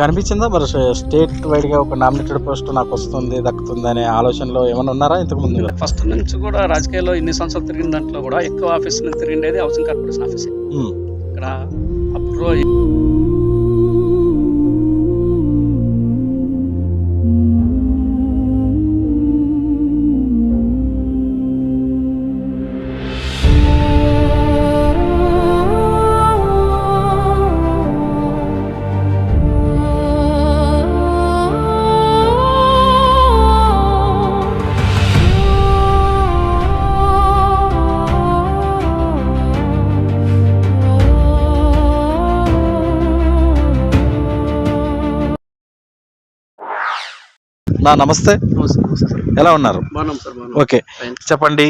కనిపించిందా? మరి స్టేట్ వైడ్గా ఒక నామినేటెడ్ పోస్ట్ నాకు వస్తుంది దక్కుతుంది అనే ఆలోచనలో ఏమైనా ఉన్నారా ఇంతకు ముందు? ఫస్ట్ నుంచి కూడా రాజకీయాల్లో ఇన్ని సంవత్సరాలు తిరిగిన దాంట్లో కూడా ఎక్కువ ఆఫీసులు తిరిగిండేది హౌసింగ్ కార్పొరేషన్ ఆఫీస్. ఇక్కడ అప్పుడు నా నమస్తే. ఎలా ఉన్నారు? ఓకే. చెప్పండి.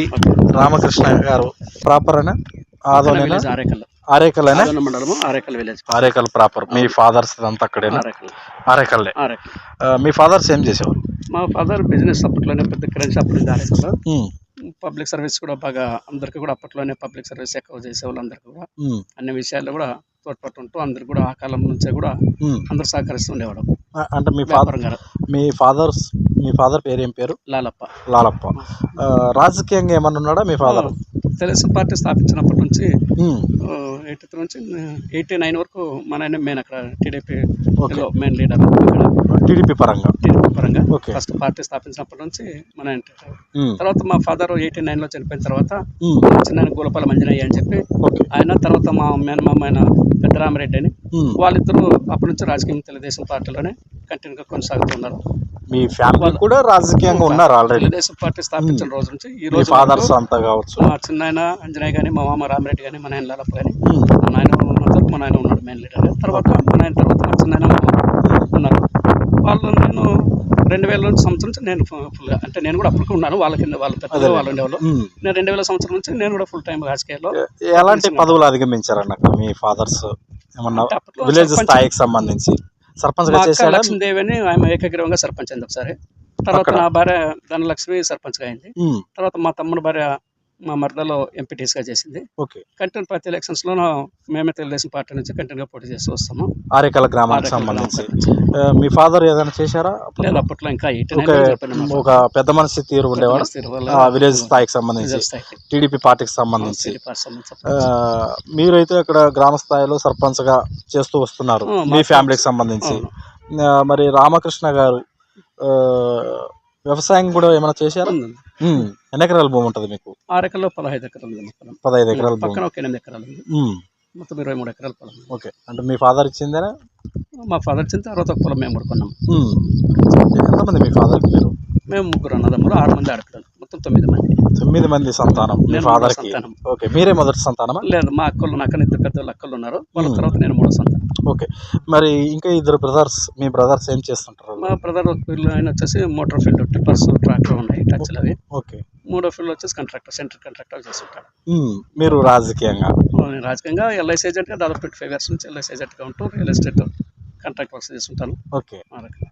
రామకృష్ణ గారు ప్రాపర్ అనే? ఆదోనేనా? ఆరేకల్. మండలము ఆరేకల్ విలేజ్. ఆరేకల్ ప్రాపర్. మీ ఫాదర్స్ అంతా అక్కడేనా? ఆరేకల్. ఆరేకల్లే. మీ ఫాదర్స్ ఏం చేసేవారు? మా ఫాదర్ బిజినెస్ అప్పట్లోనే పెద్ద కిరణ్ షాప్ ఉంది ఆరేకల్లో పబ్లిక్ సర్వీస్ కూడా బాగా అందరికీ కూడా అప్పట్లోనే పబ్లిక్ సర్వీస్ ఎక్కువ చేసే వాళ్ళందరికీ కూడా. అన్ని విషయాల్లో కూడా తోడ్పట్టు ఉంటూ అందరు కూడా ఆ కాలం నుంచే కూడా. అందరు సహకరిస్తూ ఉండేవాడు ఆ, అంటే మీ ఫాదర్ మీ ఫాదర్స్ మీ ఫాదర్ పేరు ఏం పేరు? లాలప్ప. లాలప్ప. రాజకీయంగా ఏమన్నా ఉన్నాడా మీ ఫాదర్? తెలుగుదేశం పార్టీ స్థాపించినప్పటి నుంచి ఎయిటీ త్రీ నుంచి ఎయిటీ నైన్ వరకు మన ఆయన మెయిన్ అక్కడ టీడీపీ మెయిన్ లీడర్ టీడీపీ పరంగా? టీడీపీ పరంగా. ఓకే. ఫస్ట్ పార్టీ స్థాపించినప్పటి నుంచి మన తర్వాత మా ఫాదర్ ఎయిటీ నైన్లో చనిపోయిన తర్వాత చిన్న గోలపాల మంజనయ్య అని చెప్పి ఆయన తర్వాత మా మేనమామ ఆయన పెద్దరామరెడ్డి అని. వాళ్ళిద్దరూ అప్పటి నుంచి రాజకీయం తెలుగుదేశం పార్టీలోనే కంటిన్యూగా కొనసాగుతున్నారు. మీ ఫ్యామిలీ కూడా రాజకీయంగా ఉన్నారు ఆల్రెడీ తెలుగుదేశం పార్టీ స్థాపించిన రోజు నుంచి ఈ రోజు ఫాదర్స్ అంతా కావచ్చు. మా చిన్నాయన అంజనయ్య కానీ మా మామ రామరెడ్డి కానీ మా నాయన లాలప్ప కానీ మా నాయన ఉన్నంత మా నాయన ఉన్నాడు మెయిన్ లీడర్ తర్వాత మా నాయన తర్వాత మా చిన్నాయన ఉన్నారు. వాళ్ళు నేను రెండు వేల సంవత్సరం నుంచి నేను ఫుల్గా అంటే నేను కూడా అప్పటికి ఉన్నాను. వాళ్ళ కింద వాళ్ళ పెద్దలు. వాళ్ళు ఉండేవాళ్ళు. నేను రెండు వేల సంవత్సరం నుంచి నేను కూడా ఫుల్ టైం రాజకీయాల్లో ఎలాంటి పదవులు అధిగమించారన్న మీ ఫాదర్స్? ఏమన్నా విలేజ్ స్థాయికి సంబంధించి? సర్పంచ్ లక్ష్మీదేవి అని ఆమె ఏకగ్రీవంగా సర్పంచ్ అయింది ఒకసారి తర్వాత? నా భార్య ధనలక్ష్మి సర్పంచ్గా అయింది. తర్వాత మా తమ్ముడు భార్య మా మరదలో ఎంపీటీస్గా చేసింది. ఓకే. కంటిన్యూ ప్రతి ఎలక్షన్స్లో మేమే తెలుగుదేశం పార్టీ నుంచి కంటిన్యూగా పోటీ చేస్తూ వస్తాము. ఆరేకల గ్రామానికి సంబంధించి. మీ ఫాదర్ ఏదైనా చేశారా? లేదు అప్పట్లో ఇంకా ఒక పెద్ద మనిషి తీరు ఉండేవాడు. ఆ విలేజ్ స్థాయికి సంబంధించి. టీడీపీ పార్టీకి సంబంధించి. మీరైతే ఇక్కడ గ్రామ స్థాయిలో సర్పంచ్గా చేస్తూ వస్తున్నారు. మీ ఫ్యామిలీకి సంబంధించి. మరి రామకృష్ణ గారు వ్యవసాయం కూడా ఏమైనా చేశారా? ఎన్ని ఎకరాల భూమి ఉంటుంది మీకు? పదహైదు ఎకరాలు ఉంది మొత్తం. పదహైదు ఎకరాల పక్కన ఒక ఎనిమిది ఎకరాలు మొత్తం ఇరవై మూడు ఎకరాల పొలం. ఓకే. అంటే మీ ఫాదర్ ఇచ్చిందేనా? మా ఫాదర్ చింత తర్వాత ఒక పొలం మేము కొనుక్కున్నాం ఉమ్. ఎంతమంది మీ ఫాదర్కి మీరు? మేము ముగ్గురు అన్నదమ్ములు ఆరు మంది ఆడపిల్లలు. తొమ్మిది మంది. తొమ్మిది మంది సంతానం. మీ ఫాదర్కి సంతానం. ఓకే మీరే మొదటి సంతానమా? లేదు మా అక్కలు నాకు ఇద్దరు పెద్దలు అక్కలు ఉన్నారు. వాళ్ళ. తర్వాత నేను మూడో సంతానం. ఓకే. మరి ఇంకా ఇద్దరు బ్రదర్స్ మీ బ్రదర్స్ ఏం చేస్తుంటారు? మా బ్రదర్ ఆయన వచ్చేసి మోటార్ ఫీల్డ్ టిప్పర్స్ ట్రాక్టర్ ఉన్నాయి టచ్లు అవి. ఓకే. మూడో ఫీల్డ్ వచ్చేసి కాంట్రాక్టర్ సెంటర్ కాంట్రాక్టర్ చేస్తుంటాడు. ఉమ్, మీరు రాజకీయంగా? రాజకీయంగా ఎల్ఐసి ఏజెంట్గా దాదాపు ట్వంటీ ఫైవ్ ఇయర్స్ నుంచి ఎల్ఐసి ఏజెంట్గా ఉంటూ రియల్ ఎస్టేట్ కాంట్రాక్ట్ వర్క్స్ చేస్తుంటాను. ఓకే. ఓకే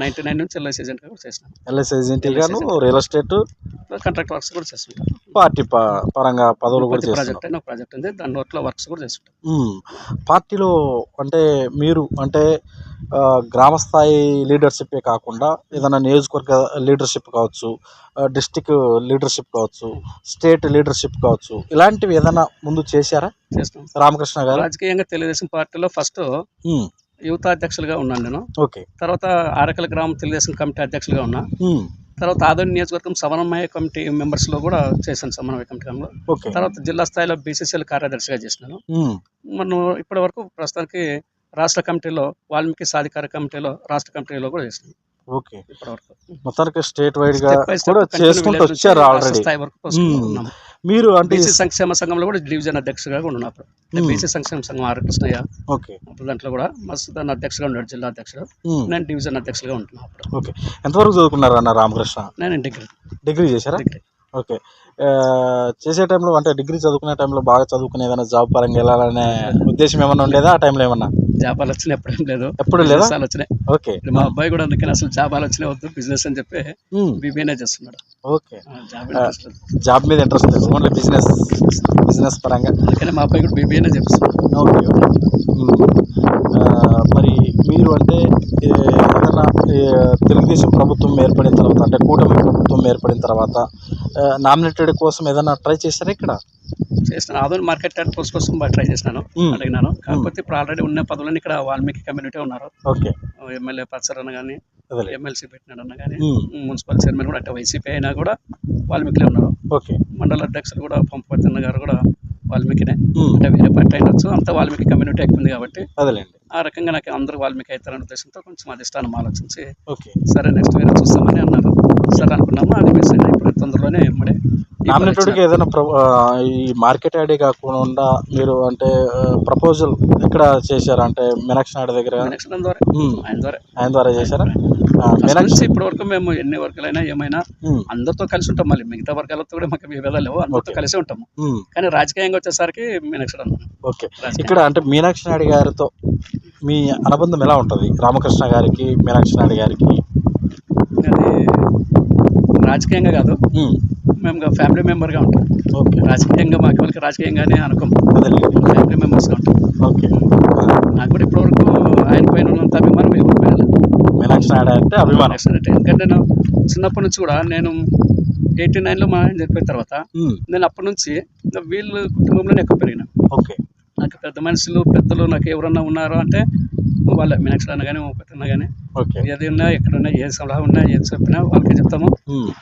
నైన్టీ నైన్ నుంచి ఎల్ఐసి ఏజెంట్గా కూడా చేసినాను ఎల్ఎస్ ఏజెంట్ గాను రియల్ ఎస్టేట్ కాంట్రాక్ట్ వర్క్స్ కూడా చేస్తుంటాను పార్టీ పరంగా పదవులు కూడా ప్రాజెక్ట్ అయినా ప్రాజెక్ట్ ఉంది. దాని వర్క్లో వర్క్స్ కూడా చేస్తుంటాను ఉమ్, పార్టీలో అంటే మీరు అంటే ఆ, గ్రామ స్థాయి లీడర్షిప్పే కాకుండా ఏదైనా నియోజకవర్గ లీడర్షిప్ కావచ్చు డిస్టిక్ లీడర్షిప్ కావచ్చు స్టేట్ లీడర్షిప్ కావచ్చు ఇలాంటివి ఏదైనా ముందు చేశారా? చేస్తాం. రామకృష్ణ గారు. రాజకీయంగా తెలుగుదేశం పార్టీలో ఫస్ట్ యువత అధ్యక్షులుగా ఉన్నాను నేను. ఓకే. తర్వాత ఆరకల గ్రామం తెలుగుదేశం కమిటీ అధ్యక్షులుగా ఉన్నా. తర్వాత ఆదోని నియోజకవర్గం సమన్వయ కమిటీ మెంబర్స్లో కూడా చేశాను సమన్వయ కమిటీలో తర్వాత జిల్లా స్థాయిలో బీసీసీఎల్ కార్యదర్శిగా చేసినాను. మనం ఇప్పటి వరకు ప్రస్తుతానికి రాష్ట్ర కమిటీలో వాల్మీకి సాధికార కమిటీలో రాష్ట్ర కమిటీలో కూడా చేసినాం ఓకే. ఇప్పటి వరకు. మొత్తానికి స్టేట్ వైడ్గా కూడా చేసుకుంటూ వచ్చారు ఆల్రెడీ స్థాయి వరకు. మీరు అంటే బీసీ సంక్షేమ సంఘంలో కూడా డివిజన్ అధ్యక్షుడిగా కూడా Hmm. బీసీ సంక్షేమ సంఘం ఆర్ కృష్ణయ్య. ఓకే. అప్పుడు దాంట్లో కూడా మస్తుదాన్ అధ్యక్షుగా ఉన్నాడు జిల్లా అధ్యక్షుడు. నేను డివిజన్ అధ్యక్షులుగా ఉంటున్నాను అప్పుడు. ఓకే. ఎంతవరకు చదువుకున్నారు అన్న రామకృష్ణ? నేను డిగ్రీ. డిగ్రీ చేశారా? డిగ్రీ. ఓకే. చేసే టైంలో అంటే డిగ్రీ చదువుకునే టైంలో బాగా చదువుకునే ఏదైనా జాబ్ పరంగా వెళ్ళాలనే ఉద్దేశం ఏమన్నా ఉండేదా ఆ టైంలో ఏమన్నా? జాబాలు వచ్చినాయి ఎప్పుడేం లేదు. ఎప్పుడు లేదా? వచ్చినాయి. ఓకే. మా అబ్బాయి కూడా అందుకని అసలు జాబాలు వచ్చినాయి వద్దు బిజినెస్ అని చెప్పి బీబీనే చేస్తున్నాడు. ఓకే. జాబ్. జాబ్ మీద ఇంట్రెస్ట్ లేదు ఓన్లీ బిజినెస్ బిజినెస్ పరంగా. అందుకని మా అబ్బాయి కూడా బీబీనే చేస్తున్నాడు ఓకే మరి మీరు అంటే ఏదైనా తెలుగుదేశం ప్రభుత్వం ఏర్పడిన తర్వాత అంటే కూటమి ప్రభుత్వం ఏర్పడిన తర్వాత నామినేటెడ్ కోసం ఏదైనా ట్రై చేశారా ఇక్కడ? చేసిన ఆదోని మార్కెట్ యార్డ్ పోస్ట్ కోసం ట్రై చేసినాను. అడిగినాను. కాకపోతే ఇప్పుడు ఆల్రెడీ ఉన్న పదవులను ఇక్కడ వాల్మీకి కమ్యూనిటీ ఉన్నారు. ఓకే. ఎమ్మెల్యే పచ్చరన్న కానీ ఎమ్మెల్సీ పెట్టినాడన్న కానీ. మున్సిపల్ చైర్మన్ కూడా అంటే వైసీపీ అయినా కూడా వాల్మీకిలే ఉన్నారు. ఓకే. మండల అధ్యక్షులు కూడా పంపవచ్చన్న గారు కూడా వాల్మీకినే. అంటే వేరే పార్టీ అయినచ్చు అంతా వాల్మీకి కమ్యూనిటీ ఎక్కువ ఉంది కాబట్టి అదేలేండి. ఆ రకంగా నాకు అందరూ వాల్మీకి అవుతారనే ఉద్దేశంతో కొంచెం అధిష్టానం ఆలోచించి ఓకే. సరే నెక్స్ట్ వేరే చూస్తామని అన్నారు. సరే అనుకున్నాము అది మిస్ అయినా ఇప్పుడు తొందరలోనే ఇమ్మడే నామినేటెడ్కి ఏదైనా ఈ మార్కెట్ ఐడి కాకుండా మీరు అంటే ప్రపోజల్ ఎక్కడ చేశారా? అంటే మీనాక్షి నాయుడు దగ్గర. ఆయన ద్వారా. ఆయన ద్వారా చేశారా? మీనాక్షి ఇప్పటి వరకు మేము ఎన్ని వర్గాలైనా ఏమైనా. అందరితో కలిసి ఉంటాం. మళ్ళీ మిగతా వర్గాలతో కూడా మాకు విభేదాలు లేవు. అందరితో. కలిసి ఉంటాము. కానీ రాజకీయంగా వచ్చేసరికి మీనాక్షి ఓకే. ఇక్కడ అంటే మీనాక్షి నాయుడు గారితో మీ అనుబంధం ఎలా ఉంటుంది? రామకృష్ణ గారికి మీనాక్షి నాయుడు గారికి? అది రాజకీయంగా కాదు. మ్మ్. ఫ్యామిలీ మెంబర్గా ఉంటాం. ఓకే. రాజకీయంగా మాకు వాళ్ళకి రాజకీయంగానే అనుకోం. ఫ్యామిలీ మెంబర్స్గా ఉంటాం. ఓకే. నాకు కూడా ఇప్పటివరకు ఆయన పైన ఉన్నంత అభిమానం ఎవరి పైన. మీనాక్షి నాయుడు అంటే అభిమానం. ఎందుకంటే నేను చిన్నప్పటి నుంచి కూడా నేను ఎయిటీ నైన్లో మా ఆయన చనిపోయిన తర్వాత. నేను అప్పటి నుంచి ఇంకా వీళ్ళు కుటుంబంలోనే ఎక్కువ పెరిగిన. ఓకే. నాకు పెద్ద మనుషులు పెద్దలు నాకు ఎవరన్నా ఉన్నారు అంటే వాళ్ళ మీనాక్షి అన్న కానీ ఓకే. ఏది ఉన్నా ఎక్కడున్నా ఏ సలహా ఉన్నా ఏది చెప్పినా వాళ్ళకి చెప్తాము.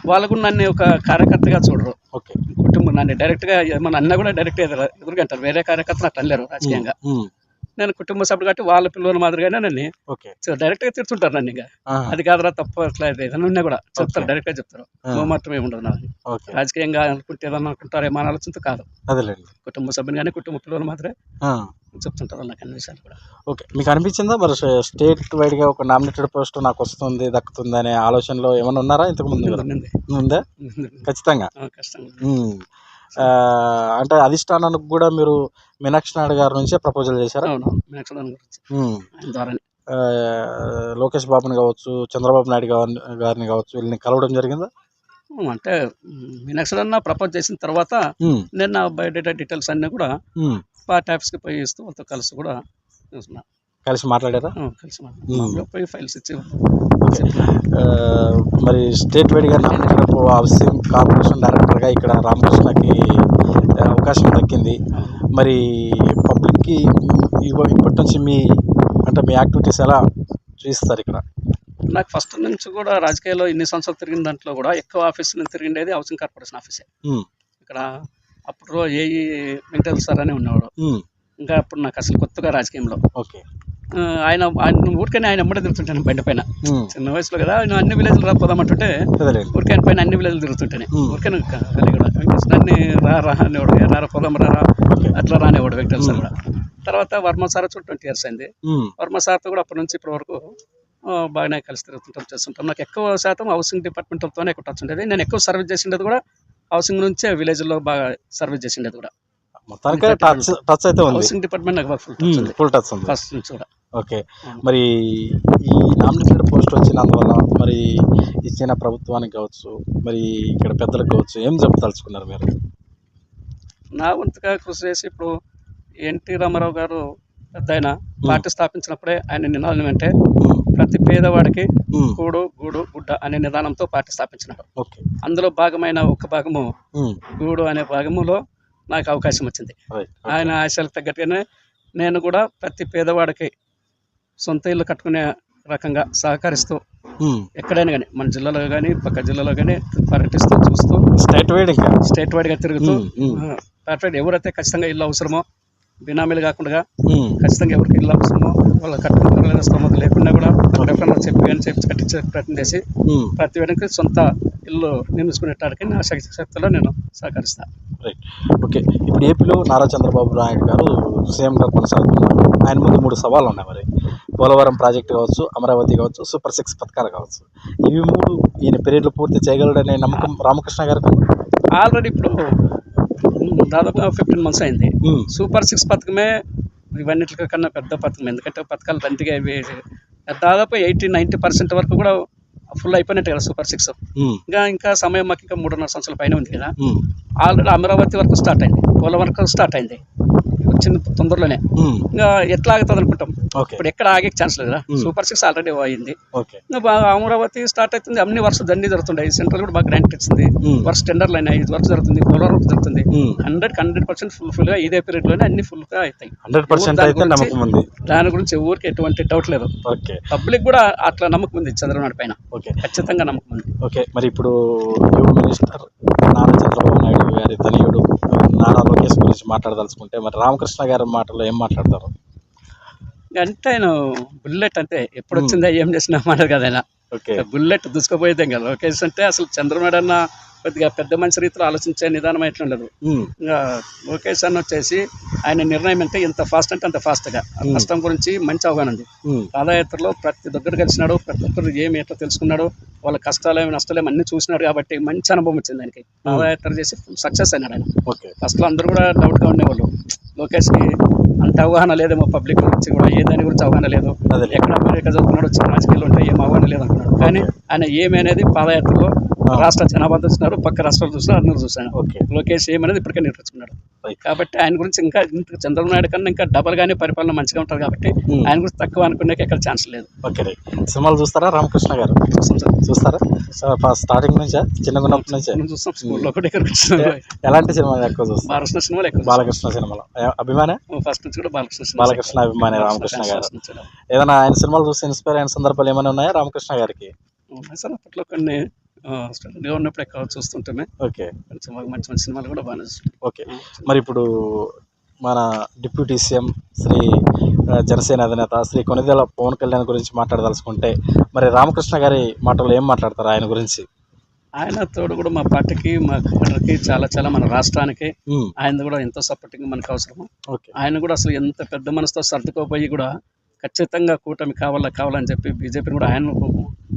వాళ్ళకు నన్ను ఒక కార్యకర్తగా చూడరు. ఓకే. కుటుంబం నన్ను డైరెక్ట్గా ఏమన్నా అన్న కూడా డైరెక్ట్ ఎదురు ఎదురుగంటారు వేరే కార్యకర్తలు అట్లా అనలేరు రాజకీయంగా. నేను కుటుంబ సభ్యులు కాబట్టి వాళ్ళ పిల్లల మాదిరిగానే నన్ను ఓకే. డైరెక్ట్గా తిడుతుంటారు నన్ను ఇంకా. అది కాదురా తప్పు అట్లా ఏదైనా ఉన్నా కూడా చెప్తారు Okay. డైరెక్ట్గా చెప్తారు. నువ్వు మాత్రం ఏమి ఉండదు నాకు రాజకీయంగా అనుకుంటే ఏదన్నా అనుకుంటారు ఏమో ఆలోచనతో కాదు. కుటుంబ సభ్యులు కానీ కుటుంబ పిల్లలు మాత్రమే చెప్తుంటారు నాకు అన్ని విషయాలు కూడా. ఓకే. మీకు అనిపించిందా? మరి స్టేట్ వైడ్గా ఒక నామినేటెడ్ పోస్ట్ నాకు వస్తుంది దక్కుతుంది అనే ఆలోచనలో ఏమైనా ఉన్నారా ఇంతకు ముందు? ఉంది, ఉంది. ఖచ్చితంగా. అంటే అధిష్టానానికి కూడా మీరు మీనాక్షి నాయుడు గారి నుంచే ప్రపోజల్ చేశారా? మీనాక్షి లోకేష్ బాబుని కావచ్చు చంద్రబాబు నాయుడు గారిని గారిని కావచ్చు వీళ్ళని కలవడం జరిగిందా? అంటే మీనాక్షి అన్న ప్రపోజ్ చేసిన తర్వాత. నేను నా బయోడేటా డీటెయిల్స్ అన్నీ కూడా. పార్టీ ఆఫీస్కి పోయి ఇస్తూ వాళ్ళతో కలిసి కూడా చూస్తున్నా. కలిసి మాట్లాడారా? కలిసి ఫైల్స్ ఇచ్చి మరి స్టేట్ వైడ్గా నామినేటెడ్ హౌసింగ్ కార్పొరేషన్ డైరెక్టర్గా ఇక్కడ రామకృష్ణకి అవకాశం దక్కింది. మరి పబ్లిక్కి ఇప్పటి నుంచి మీ అంటే మీ యాక్టివిటీస్ ఎలా చూపిస్తారు ఇక్కడ? నాకు ఫస్ట్ నుంచి కూడా రాజకీయాల్లో ఇన్ని సంవత్సరాలు తిరిగిన దాంట్లో కూడా ఎక్కువ ఆఫీస్ నేను తిరిగిండేది హౌసింగ్ కార్పొరేషన్ ఆఫీసే. ఇక్కడ అప్పుడు ఏఈ వెంకటేశ్వర సార్ అని ఉన్నవాడు. ఇంకా అప్పుడు నాకు అసలు కొత్తగా రాజకీయంలో. ఓకే. ఆయన ఆయన ఊరికనే ఆయన ఎమ్మడే తిరుగుతుంటాను బండి పైన. చిన్న వయసులో కదా ఆయన అన్ని విలేజ్లు రాపోదామంటుంటే అదేలేండి ఊరికే ఆయన పైన అన్ని విలేజ్లు తిరుగుతుంటాను. ఊరికే వెంకటేశ్వరాన్ని రా రా అనేవాడు "ఏ రారా పోదాం ఓకే. అట్లా రానేవాడు వెంకటేశ్వర కూడా. తర్వాత వర్మ సార్ వచ్చి ట్వంటీ ఇయర్స్ అయింది. వర్మ సార్తో కూడా అప్పటి నుంచి ఇప్పటి వరకు బాగానే కలిసి తిరుగుతుంటాం చేస్తుంటాం. నాకు ఎక్కువ శాతం హౌసింగ్ డిపార్ట్మెంట్తోనే ఎక్కువ టచ్ ఉండేది. నేను ఎక్కువ సర్వీస్ చేసిండేది కూడా హౌసింగ్ నుంచే విలేజ్లో బాగా సర్వీస్ చేసిండేది కూడా. మొత్తానికి టచ్ టచ్ అయితే ఉంది. హౌసింగ్ డిపార్ట్మెంట్ నాకు ఫుల్ టచ్ ఉంది. ఫుల్ టచ్ ఉంది. ఫస్ట్ నుంచి కూడా. ఓకే. మరి ఈ నామినేటెడ్ పోస్ట్ వచ్చినందువల్ల మరి ఇచ్చిన ప్రభుత్వానికి కావచ్చు మరి ఇక్కడ పెద్దలకు కావచ్చు ఏం చెప్పదలుచుకున్నారు మీరు? నా వంతుగా కృషి చేసి ఇప్పుడు ఎన్టీ రామారావు గారు పెద్ద ఆయన పార్టీ స్థాపించినప్పుడే ఆయన నినాదం అంటే. ప్రతి పేదవాడికి. కూడు గూడు గుడ్డ అనే నిదానంతో పార్టీ స్థాపించినాడు ఓకే. అందులో భాగమైన ఒక భాగము. గూడు అనే భాగములో నాకు అవకాశం వచ్చింది. ఆయన ఆశలకు తగ్గట్టుగానే నేను కూడా ప్రతి పేదవాడికి సొంత ఇల్లు కట్టుకునే రకంగా సహకరిస్తూ. ఎక్కడైనా కానీ మన జిల్లాలో కానీ పక్క జిల్లాలో కానీ పర్యటిస్తూ చూస్తూ స్టేట్ వైడ్ స్టేట్ వైడ్గా తిరుగుతూ. పర్ఫెక్ట్ ఎవరైతే ఖచ్చితంగా ఇల్లు అవసరమో బినామీలు కాకుండా. ఖచ్చితంగా ఎవరికి ఇల్లు అవసరమో వాళ్ళు కట్టుకుంటారు లేదా స్తోమత లేకుండా కూడా చెప్పి కానీ చెప్పి కట్టించే ప్రయత్నం చేసి. ప్రతి వాడికి సొంత ఇల్లు నిర్మించుకునేటానికి నా శక్తి శక్తిలో నేను సహకరిస్తాను రైట్ ఓకే ఇప్పుడు ఏపీలో నారా చంద్రబాబు నాయుడు గారు సీఎంగా కొనసాగుతున్నారు ఆయన ముందు మూడు సవాళ్ళు ఉన్నాయి మరి పోలవరం ప్రాజెక్టు కావచ్చు అమరావతి కావచ్చు సూపర్ సిక్స్ పథకాలు కావచ్చు ఇవి మూడు ఈయన పీరియడ్లో పూర్తి చేయగలడనే నమ్మకం రామకృష్ణ గారికి ఉంది. ఆల్రెడీ ఇప్పుడు ఉమ్, దాదాపుగా ఫిఫ్టీన్ మంత్స్ అయింది. సూపర్ సిక్స్ పథకమే ఇవన్నిటి కన్నా పెద్ద పథకం ఎందుకంటే పథకాలు దంతిగా ఇవి దాదాపు ఎయిటీ నైంటీ పర్సెంట్ వరకు కూడా ఫుల్ అయిపోయినట్టు కదా సూపర్ సిక్స్. ఇంకా ఇంకా సమయం మాకు ఇంకా మూడున్నర సంవత్సరాల పైన ఉంది కదా. ఆల్రెడీ అమరావతి వరకు స్టార్ట్ అయింది పోలవరం వరకు స్టార్ట్ అయింది వచ్చిన తొందరలోనే. ఇంకా ఎట్లా ఆగుతుంది అనుకుంటాం ఇప్పుడు ఎక్కడ ఆగే ఛాన్స్ లేదు. సూపర్ సిక్స్ ఆల్రెడీ అయింది. అమరావతి స్టార్ట్ అవుతుంది. అన్ని వర్షం అన్ని జరుగుతుంటాయి సెంట్రల్ కూడా బాగా గ్రాంట్ ఇచ్చింది. వర్ష టెండర్లు అయినాయి. ఇది వర్క్ జరుగుతుంది. పోలవరం జరుగుతుంది. హండ్రెడ్ హండ్రెడ్ పర్సెంట్ ఫుల్ ఫుల్గా ఇదే పీరియడ్లోనే అన్ని ఫుల్గా అవుతాయి. హండ్రెడ్ పర్సెంట్ దాని గురించి- ఎవరికి ఎటువంటి డౌట్ లేదు. పబ్లిక్ కూడా అట్లా నమ్మకం ఉంది చంద్రబాబు పైన. ఖచ్చితంగా నమ్మకం ఉంది. ఓకే. మరి ఇప్పుడు యువ మినిస్టర్ నారా చంద్రబాబు నాయుడు గారి తనయుడు నారా లోకేష్ గురించి మాట్లాడదలుచుకుంటే మరి రామకృష్ణ గారి మాటల్లో ఏం మాట్లాడతారు? అంటే ఆయన బుల్లెట్ అంతే ఎప్పుడు వచ్చిందా ఏం చేసినా మాట కదా ఆయన ఓకే. బుల్లెట్ దూసుకుపోయేదే కదా. లోకేష్ అంటే అసలు చంద్రబాబు అన్న కొద్దిగా పెద్ద మనిషి రీతిలో ఆలోచించే నిదానం ఉండదు. ఇంకా లోకేష్ అన్న వచ్చేసి ఆయన నిర్ణయం అంటే ఎంత ఫాస్ట్ అంటే అంత ఫాస్ట్గా నష్టం గురించి మంచి అవగాహన ఉంది. పాదయాత్రలో ప్రతి దగ్గర కలిసినాడు ప్రతి ఒక్కరు ఏమి ఎట్లా తెలుసుకున్నాడు వాళ్ళ కష్టాలేమి నష్టాలేమి అన్ని చూసినాడు కాబట్టి మంచి అనుభవం వచ్చింది ఆయనకి. పాదయాత్ర చేసి సక్సెస్ అయినాడు ఆయన. ఓకే. ఫస్ట్లో అందరూ కూడా డౌట్గా ఉండేవాళ్ళు. లోకేష్కి అంత అవగాహన లేదేమో పబ్లిక్ గురించి కూడా ఏ దాని గురించి అవగాహన లేదు. ఎక్కడ అమెరికా చదువుతున్నాడు చిన్న రాజకీయాలు ఉంటాయి ఏం అవగాహన లేదు అనుకున్నాడు కానీ ఆయన ఏమి అనేది పాదయాత్రలో. రాష్ట్ర జనాభా చూసినారు పక్క రాష్ట్రాలు చూసినారు అందరూ చూసాను ఓకే. లోకేష్ ఏమనేది ఇప్పటికే నేర్చుకున్నాడు. కాబట్టి ఆయన గురించి ఇంకా చంద్రబాబు నాయుడు కన్నా ఇంకా డబల్ గానే పరిపాలన మంచిగా ఉంటుంది కాబట్టి. ఆయన గురించి తక్కువ అనుకునే ఎక్కడ ఛాన్స్ లేదు. ఓకే సినిమాలు చూస్తారా రామకృష్ణ గారు? చూస్తాం. చూస్తారా? స్టార్టింగ్ నుంచా? ఉన్నప్పటి నుంచే? చూస్తాం స్కూల్లో కూడా ఇక్కడ కూర్చున్నాం. ఎలాంటి సినిమాలు ఎక్కువ చూస్తారు? బాలకృష్ణ సినిమాలు ఎక్కువ బాలకృష్ణ సినిమాలో. అభిమానే? ఫస్ట్ నుంచి కూడా బాలకృష్ణ సినిమా బాలకృష్ణ అభిమాని రామకృష్ణ గారు. ఏదైనా ఆయన సినిమాలు చూసి ఇన్స్పైర్ అయిన సందర్భాలు ఏమైనా ఉన్నాయా? రామకృష్ణ గారికి? సార్ అప్పట్లో కొన్ని స్టూడెంట్గా ఉన్నప్పుడు ఎక్కువ చూస్తుంటామే ఓకే. కొంచెం మంచి మంచి సినిమాలు కూడా బాగానే చూస్తుంటాం. ఓకే. మరి ఇప్పుడు మన డిప్యూటీ సీఎం శ్రీ జనసేన అధినేత శ్రీ కొనిదెల పవన్ కళ్యాణ్ గురించి మాట్లాడదలుచుకుంటే మరి రామకృష్ణ గారి మాటలు ఏం మాట్లాడతారు ఆయన గురించి? ఆయన తోడు కూడా మా పార్టీకి మా కుటుంబానికి చాలా చాలా మన రాష్ట్రానికి ఆయన కూడా ఎంతో సపోర్టింగ్ మనకు అవసరము. ఓకే. ఆయన కూడా అసలు ఎంత పెద్ద మనసుతో సర్దుకోపోయి కూడా ఖచ్చితంగా కూటమి కావాలా కావాలని చెప్పి బీజేపీని కూడా ఆయన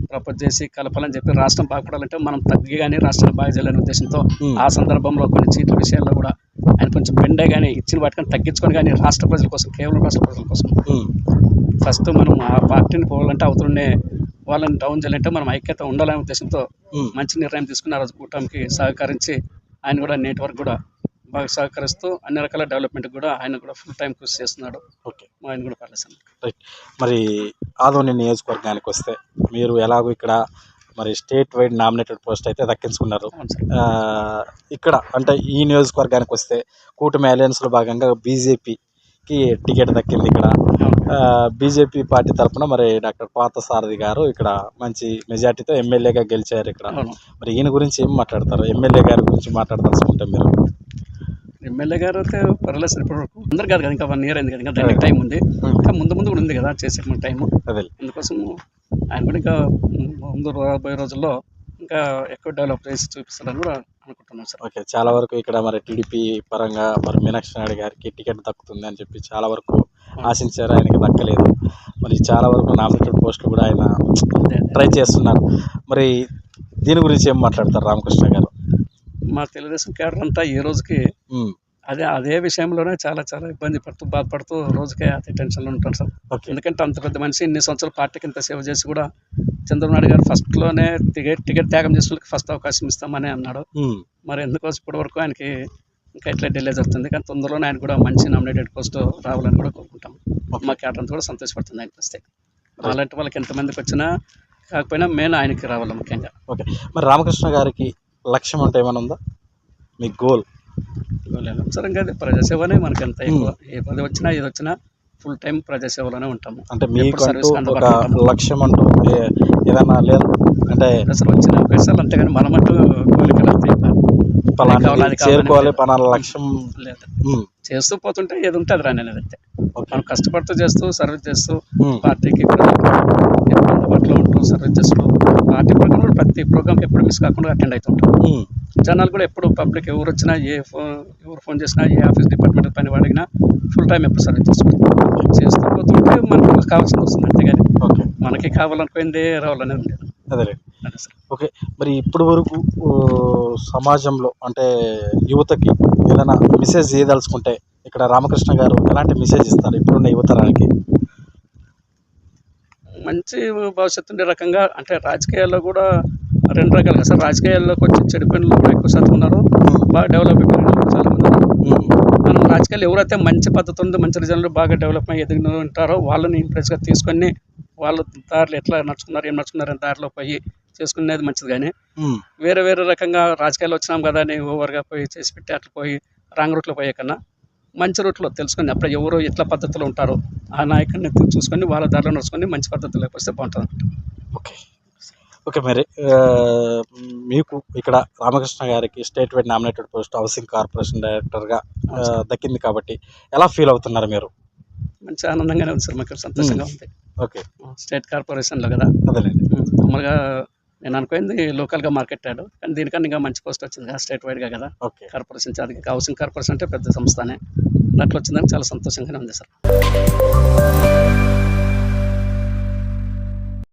ప్రపోజ్ చేసి కలపాలని చెప్పి రాష్ట్రం బాగుపడాలంటే మనం తగ్గి కానీ రాష్ట్రాన్ని బాగా చేయాలనే ఉద్దేశంతో ఆ సందర్భంలో కొన్ని సీట్ల విషయాల్లో కూడా ఆయన కొంచెం బెండే కానీ ఇచ్చిన వాటికని తగ్గించుకొని కానీ రాష్ట్ర ప్రజల కోసం కేవలం రాష్ట్ర ప్రజల కోసం. ఫస్ట్ మనం ఆ పార్టీని పోవాలంటే అవుతుండే వాళ్ళని డౌన్ చేయాలంటే మనం ఐక్యత ఉండాలనే ఉద్దేశంతో మంచి నిర్ణయం తీసుకుని ఆ రోజు కూటమికి సహకరించి ఆయన కూడా నేటి వరకు కూడా బాగా సహకరిస్తూ అన్ని రకాల డెవలప్మెంట్ కూడా ఆయన కూడా ఫుల్ టైం కృషి చేస్తున్నాడు. ఓకే. ఆయన కూడా పర్లేదు రైట్. మరి ఆదోని నియోజకవర్గానికి వస్తే మీరు ఎలాగో ఇక్కడ మరి స్టేట్ వైడ్ నామినేటెడ్ పోస్ట్ అయితే దక్కించుకున్నారు. ఇక్కడ అంటే ఈ నియోజకవర్గానికి వస్తే కూటమి అలయన్స్లో భాగంగా బీజేపీకి టికెట్ దక్కింది ఇక్కడ. బీజేపీ పార్టీ తరఫున మరి డాక్టర్ పాత సారథి గారు ఇక్కడ మంచి మెజార్టీతో ఎమ్మెల్యేగా గెలిచారు ఇక్కడ. మరి ఈయన గురించి ఏం మాట్లాడతారు? ఎమ్మెల్యే గారి గురించి మాట్లాడదలుచుకుంటే మీరు? ఎమ్మెల్యే గారు అయితే పర్లేదు సార్ వరకు అందరు కాదు కదా ఇంకా వన్ ఇయర్ అయింది కదా ఇంకా దానికి టైం ఉంది. ఇంకా ముందు ముందు కూడా ఉంది కదా చేసే టైం అదే. అందుకోసం ఆయన కూడా ఇంకా ముందు రాబోయే రోజుల్లో ఇంకా ఎక్కువ డెవలప్ చేసి చూపిస్తారని కూడా అనుకుంటున్నాను సార్. ఓకే చాలా వరకు ఇక్కడ మరి టీడీపీ పరంగా మరి మీనాక్షి నాయుడు గారికి టికెట్ దక్కుతుంది అని చెప్పి చాలా వరకు ఆశించారు ఆయనకి దక్కలేదు. మరి చాలా వరకు నామినేటెడ్ పోస్టులు కూడా ఆయన. ట్రై చేస్తున్నారు. మరి దీని గురించి ఏం మాట్లాడతారు రామకృష్ణ గారు? మా తెలుగుదేశం క్యాడర్ అంతా ఈ రోజుకి అదే అదే విషయంలోనే చాలా చాలా ఇబ్బంది పడుతూ బాధపడుతూ రోజుకే అదే టెన్షన్లో ఉంటారు సార్. ఎందుకంటే అంత పెద్ద మనిషి ఇన్ని సంవత్సరాలు పార్టీకి ఇంత సేవ చేసి కూడా చంద్రబాబు గారు ఫస్ట్లోనే టికెట్ టికెట్ త్యాగం చేసిన వాళ్ళకి ఫస్ట్ అవకాశం ఇస్తామని అన్నాడు. మరి ఎందుకోసం ఇప్పటి వరకు ఆయనకి ఇంకా ఇట్లా డిలే జరుగుతుంది? కానీ తొందరలోనే ఆయన కూడా మంచి నామినేటెడ్ పోస్ట్ రావాలని కూడా కోరుకుంటాం. మా క్యాడర్ అంతా కూడా సంతోషపడుతుంది ఆయనకి వస్తే. అలాంటి వాళ్ళకి ఎంతమందికి వచ్చినా కాకపోయినా మెయిన్ ఆయనకి రావాలి ముఖ్యంగా. ఓకే. మరి రామకృష్ణ గారికి లక్ష్యం అంటే ఏమైనా ఉందా? మీ గోల్ సరే ఇంకా అది ప్రజాసేవనే మనకి ఎంత ఎక్కువ ఏ పది వచ్చినా ఏది వచ్చినా ఫుల్ టైం ప్రజాసేవలోనే ఉంటాము. అంటే సర్వీస్ ఒక. లక్ష్యం అంటూ ఏదైనా లేదు? అంటే అసలు వచ్చిన అవకాశాలు అంతేగాని మనమంటూ కోరికలు అంతే. పలానా చేరుకోవాలి. పలానా లక్ష్యం. లేదు. ఉమ్, చేస్తూ పోతుంటే ఏది ఉంటుంది రా అనేది ఓకే. మనం కష్టపడుతూ చేస్తూ సర్వీస్ చేస్తూ పార్టీకి అందుబాటులో ఉంటూ సర్వీస్ చేస్తూ పార్టీ ప్రోగ్రామ్ కూడా ప్రతి ప్రోగ్రామ్కి ఎప్పుడు మిస్ కాకుండా అటెండ్ అవుతుంటాం జనాలు కూడా ఎప్పుడు పబ్లిక్ ఎవరు వచ్చినా ఏ ఫోన్ ఎవరు ఫోన్ చేసినా ఏ ఆఫీస్ డిపార్ట్మెంట్ పని వాడినా ఫుల్ టైం ఎప్పుడు సర్వీస్ చేసుకుంటాం చేస్తూ పోతుంటే మనకు కావాల్సింది వస్తుంది అంతేగాని మనకి కావాలనుకుందే రావాలనేది ఉండదు అదే అదే సార్. ఓకే మరి ఇప్పటి వరకు సమాజంలో అంటే యువతకి ఏదైనా మెసేజ్ చేయదలుచుకుంటే ఇక్కడ రామకృష్ణ గారు ఎలాంటి మెసేజ్ ఇస్తారు ఇప్పుడున్న యువతరానికి? మంచి భవిష్యత్తు ఉండే రకంగా అంటే రాజకీయాల్లో కూడా రెండు రకాలుగా సార్. రాజకీయాల్లోకి వచ్చి చెడిపోయిన వాళ్ళు కూడా ఎక్కువ శాతం ఉన్నారు. బాగా డెవలప్ అయిపోయిన చాలా మంది మనం రాజకీయాలు ఎవరైతే మంచి పద్ధతి ఉందో మంచి రిజల్ట్ బాగా డెవలప్ అయ్యి ఎదిగిన ఉంటారో వాళ్ళని ఇంప్రెస్గా తీసుకొని వాళ్ళ దారిలో ఎట్లా నడుచుకున్నారు ఏం నడుచుకున్నారు అని దారిలో పోయి చేసుకునేది మంచిది కానీ వేరే వేరే రకంగా రాజకీయాలు వచ్చినాం కదా అని ఓవర్గా పోయి చేసి పెట్టి అట్లా పోయి రాంగ్ రూట్లో పోయే కన్నా మంచి రూట్లో తెలుసుకొని అప్పుడు ఎవరు ఎట్లా పద్ధతిలో ఉంటారో ఆ నాయకుడిని చూసుకొని వాళ్ళ దారిలో నడుచుకొని మంచి పద్ధతిలోకి వస్తే బాగుంటుంది ఓకే. ఓకే మరి మీకు ఇక్కడ రామకృష్ణ గారికి state wide nominated post housing corporation డైరెక్టర్గా దక్కింది కాబట్టి ఎలా ఫీల్ అవుతున్నారు మీరు? మంచి ఆనందంగానే ఉంది సార్ మాకు. సంతోషంగా ఉంది. ఓకే. స్టేట్ కార్పొరేషన్లో కదా. మామూలుగా నేను అనుకుంది లోకల్గా మార్కెట్ యాడ్ కానీ దీనికన్నా ఇంకా మంచి పోస్ట్ వచ్చింది కదా స్టేట్ వైడ్గా కదా. ఓకే. కార్పొరేషన్ అది హౌసింగ్ కార్పొరేషన్ అంటే పెద్ద సంస్థనే. దాంట్లో వచ్చిందని చాలా సంతోషంగానే ఉంది సార్.